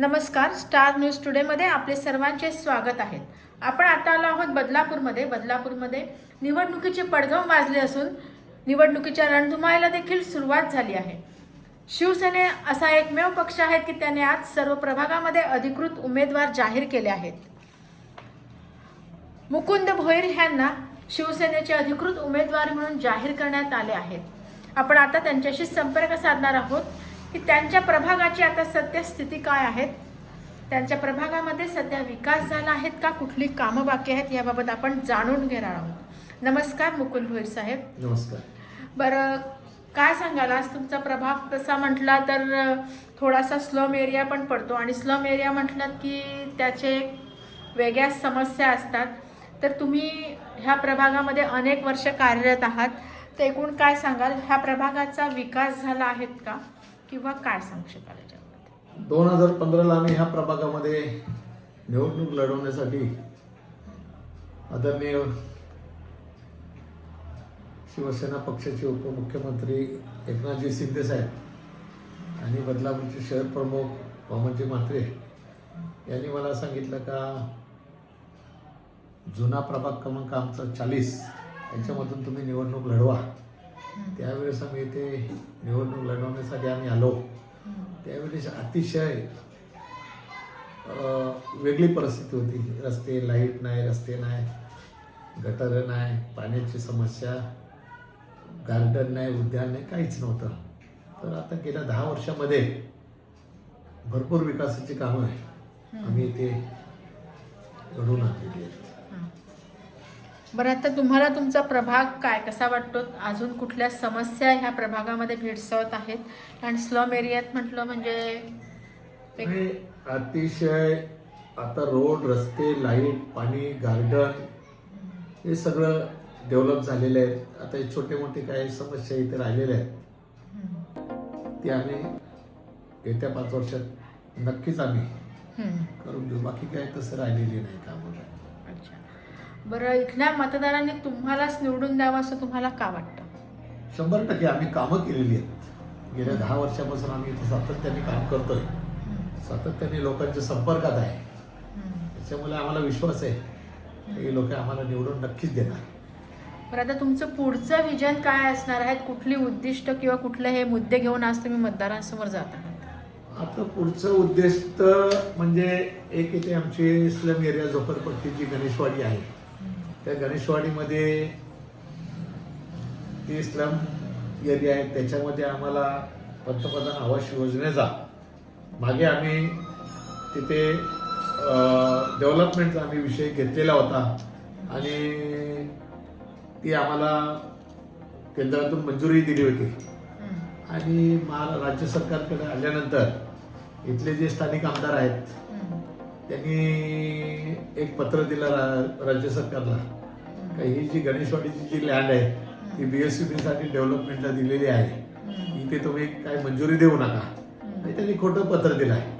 नमस्कार star news टुडेमध्ये आपले सर्वांचे स्वागत आहे. आपण आता आलो आहोत बदलापूरमध्ये. बदलापूरमध्ये निवडणुकीचे पडघम वाजले असून निवडणुकीच्या रणधुमाळीला देखील सुरुवात झाली आहे. शिवसेने असा एकमेव पक्ष आहे की त्याने आज सर्व प्रभागामध्ये अधिकृत उमेदवार जाहीर केले आहेत. मुकुंद भोईर यांना शिवसेनेचे अधिकृत उमेदवार म्हणून जाहीर करण्यात आले आहेत. आपण आता त्यांच्याशी संपर्क साधणार आहोत. की त्यांच्या प्रभागाची आता सध्या स्थिती काय आहेत? त्यांच्या प्रभागामध्ये सध्या विकास झाला आहेत का? कुठली कामं बाकी आहेत? याबाबत आपण जाणून घेणार आहोत. नमस्कार मुकुंद भोईर साहेब. नमस्कार. बरं काय सांगाल? आज तुमचा प्रभाग तसा म्हटला तर थोडासा स्लम एरिया पण पडतो आणि स्लम एरिया म्हटलं की त्याचे वेगळ्या समस्या असतात. तर तुम्ही ह्या प्रभागामध्ये अनेक वर्ष कार्यरत आहात. तर एकूण काय सांगाल? ह्या प्रभागाचा विकास झाला आहेत का? किंवा काय सांगू शकाल दोन हजार पंधराला आम्ही ह्या प्रभागामध्ये निवडणूक लढवण्यासाठी आदरणीय शिवसेना पक्षाचे उपमुख्यमंत्री एकनाथजी शिंदे साहेब आणि बदलापूरचे शहर प्रमुख वामनजी म्हात्रे यांनी मला सांगितलं का जुना प्रभाग क्रमांक आमचा चाळीस याच्यामधून तुम्ही निवडणूक लढवा. इथे निवडणूक लढवण्यासाठी आम्ही आलो. त्यावेळेस अतिशय वेगळी परिस्थिती होती. रस्ते लाइट नाही रस्ते नाही गटर नाही पाण्याची समस्या गार्डन नाही उद्यान नाही काहीच नव्हतं. तर आता गेल्या दहा वर्षामध्ये भरपूर विकासाची कामं आहे. आम्ही इथे घडून आणलेली आहेत. बरं आता तुम्हाला तुमचा प्रभाग काय कसा वाटतो? अजून कुठल्या समस्या ह्या प्रभागामध्ये भेडसावत आहेत? आणि स्लम एरियात म्हटलं म्हणजे अतिशय आता रोड रस्ते लाइट पाणी गार्डन हे सगळं डेव्हलप झालेलं आहे. आता हे छोटे मोठे काही समस्या इथे राहिलेल्या आहेत. ते आम्ही येत्या पाच वर्षात नक्कीच आम्ही. करून देऊ बाकी काय तसं राहिलेली नाही कामं अच्छा. बरं इथल्या मतदारांनी तुम्हालाच निवडून द्यावं असं तुम्हाला का वाटतं? शंभर टक्के आम्ही कामं केलेली आहेत. गेल्या दहा वर्षापासून आम्ही इथे सातत्याने काम करतोय. सातत्याने लोकांच्या संपर्कात आहे. त्याच्यामुळे आम्हाला विश्वास आहे की लोक आम्हाला निवडून नक्कीच देणार. बरं आता तुमचं पुढचं विजन काय असणार आहे? कुठली उद्दिष्ट किंवा कुठले हे मुद्दे घेऊन आज तुम्ही मतदारांसमोर जात? आता पुढचं उद्देश तर म्हणजे एक इथे आमची स्लम एरिया झोपडपट्टी जी गणेशवाडी आहे. त्या गणेशवाडीमध्ये ती स्लम एरिया आहे. त्याच्यामध्ये आम्हाला पंतप्रधान आवास योजनेचा मागे आम्ही तिथे डेव्हलपमेंटचा आम्ही विषय घेतलेला होता. आणि ती आम्हाला केंद्रातून मंजुरी दिली होती. आणि महा राज्य सरकारकडे आल्यानंतर इथले जे स्थानिक आमदार आहेत त्यांनी एक पत्र दिलं रा- राज्य सरकारला. का ही जी गणेशवाडीची जी लँड आहे ती बी एस सी साठी डेव्हलपमेंटला दिलेली आहे. इथे तुम्ही काय मंजुरी देऊ नका. आणि त्यांनी खोटं पत्र दिलं आहे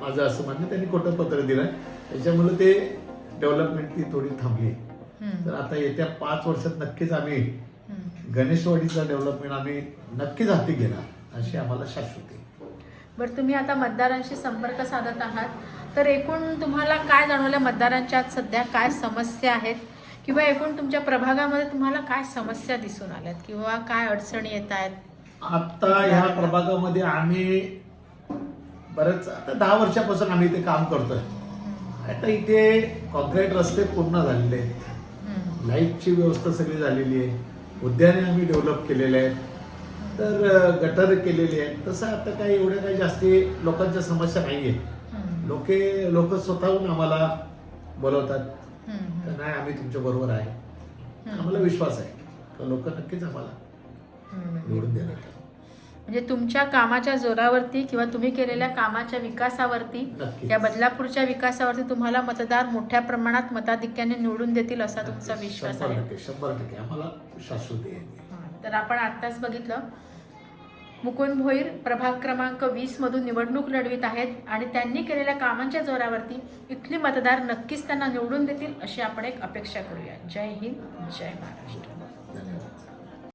माझं असं म्हणणं त्यांनी खोटं पत्र दिलं आहे त्याच्यामुळे ते डेव्हलपमेंट ती थोडी थांबली. तर आता येत्या पाच वर्षात नक्कीच आम्ही गणेशवाडीचा डेव्हलपमेंट आम्ही नक्कीच हाती घेणार अशी आम्हाला शाश्वती. बरं तुम्ही आता मतदारांशी संपर्क साधत आहात. तर एकूण तुम्हाला काय जाणवलं? मतदारांच्या आज सध्या काय समस्या आहेत? किंवा एकूण तुमच्या प्रभागामध्ये तुम्हाला काय समस्या दिसून आल्यात? किंवा काय अडचणी येत आहेत? आता ह्या प्रभागामध्ये आम्ही बरेच आता दहा वर्षापासून आम्ही इथे काम करतोय. आता इथे कॉन्क्रीट रस्ते पूर्ण झालेले आहेत. लाईटची व्यवस्था सगळी झालेली आहे. उद्याने आम्ही डेव्हलप केलेले आहेत. तर गटर केलेली आहेत. तसं आता काही एवढ्या काही जास्ती लोकांच्या समस्या नाही आहेत लोके लोक स्वतःहून आम्हाला बोलवतात. का नाही आम्ही तुमच्या बरोबर आहे. आम्हाला विश्वास आहे. लोक नक्कीच आम्हाला निवडून देणार. म्हणजे तुमच्या कामाच्या जोरावरती किंवा तुम्ही केलेल्या कामाच्या विकासावरती. या बदलापूरच्या विकासावरती तुम्हाला मतदार मोठ्या प्रमाणात मताधिक्याने निवडून देतील असा तुमचा विश्वास आहे. तर आपण आत्ताच बघितलं मुकुंद भोईर प्रभाग क्रमांक वीस मधून निवडणूक लढवित आहेत आणि त्यांनी केलेल्या कामांच्या जोरावरती इथली मतदार नक्कीच त्यांना निवडून देतील अशी आपण एक अपेक्षा करूया. जय हिंद जय महाराष्ट्र.